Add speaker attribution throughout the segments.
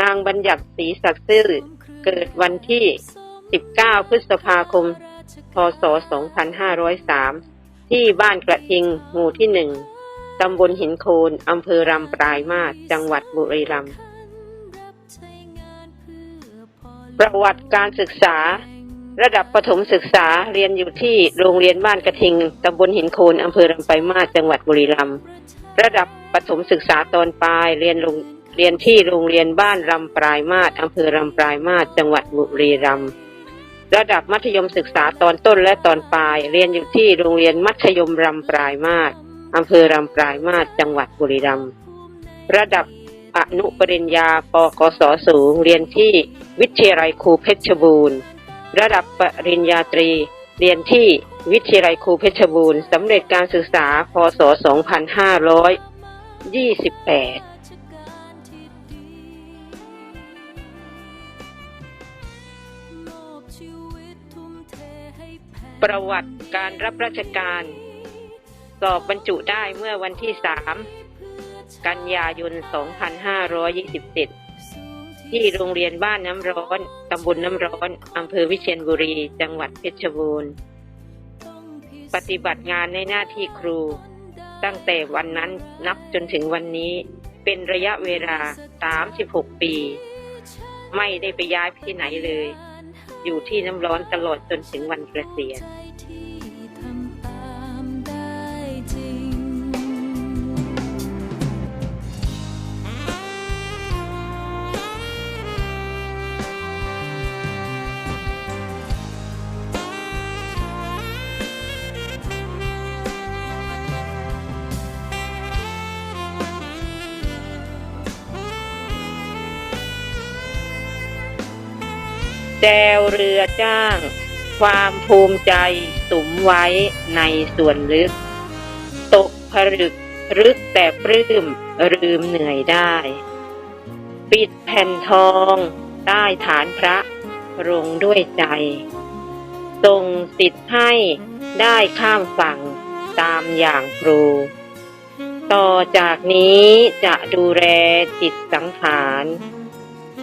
Speaker 1: นา
Speaker 2: งบัญญัติศรีศักดิ์ซื่อเกิดวันที่ 19 พฤษภาคม พศ 2503 ที่บ้านกระทิง หมู่ที่หนึ่งตำบลหินโคนอำเภอรำปลายมาศจังหวัดบุรีรัมย์ประวัติการศึกษา ระดับประถมศึกษาเรียนอยู่ที่โรงเรียนบ้านกระทิงตำบลหินโคนอำเภอรำปลายมาศจังหวัดบุรีรัมย์ระดับประถมศึกษาตอนปลายเรียนโรง เรียนที่โรงเรียนบ้านรำปลายมาศอำเภอรำปลายมาศจังหวัดบุรีรัมย์ระดับมัธยมศึกษาตอนต้นและตอนปลาย เรียนอยู่ที่โรงเรียนมัธยมรำปลายมาศอำเภอรำปลายมาศจังหวัดบุรีรัมย์ระดับอนุปริญญาปกศสูง เรียนที่วิทยาลัยครูเพชรบูรณ์ ระดับปริญญาตรี เรียนที่วิทยาลัยครูเพชรบูรณ์สำเร็จการศึกษา พศ 2528 ประวัติการรับราชการ สอบบรรจุได้เมื่อวันที่ 3 กันยายน 2527 ที่โรงเรียนบ้านน้ำร้อน ตำบลน้ำร้อน อำเภอวิเชียรบุรี จังหวัดเพชรบูรณ์ ปฏิบัติงานในหน้าที่ครู ตั้งแต่วันนั้นนับจนถึงวันนี้เป็นระยะเวลา 36 ปี ไม่ได้ไปย้ายไปที่ไหนเลย อยู่ที่น้ำร้อนตลอดจนถึงวันเกษียณ แจวเรือจ้าง ความภูมิใจสุมไว้ในส่วนลึก ตกผลึกรึกแต่ปลื้มลืมเหนื่อยได้ ปิดแผ่นทองใต้ฐานพระรงด้วยใจทรงสิทธิ์ให้ได้ข้ามฝั่งตามอย่างครู ต่อจากนี้จะดูแลจิตสังขาร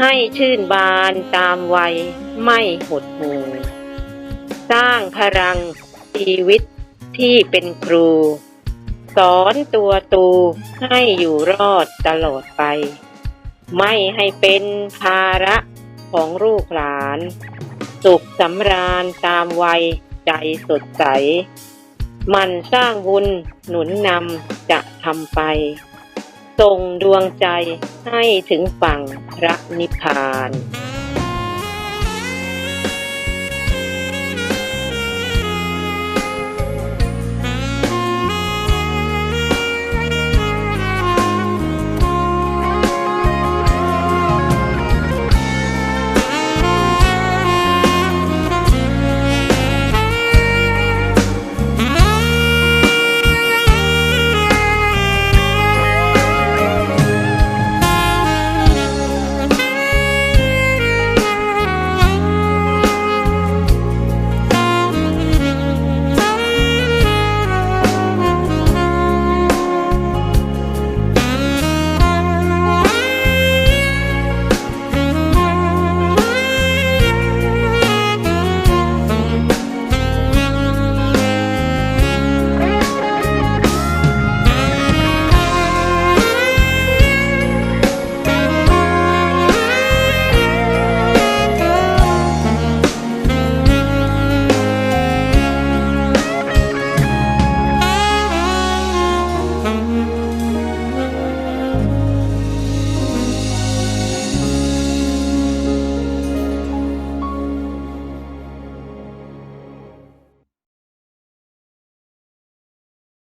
Speaker 2: ให้ชื่นบานตามวัยไม่หดหู่สร้างพลังชีวิตที่เป็นครู สอนตัวตูให้อยู่รอดตลอดไป ไม่ให้เป็นภาระของลูกหลาน สุขสำราญตามวัยใจสดใส มันสร้างบุญหนุนนำจะทำไป ส่งดวงใจให้ถึงฝั่งพระนิพพาน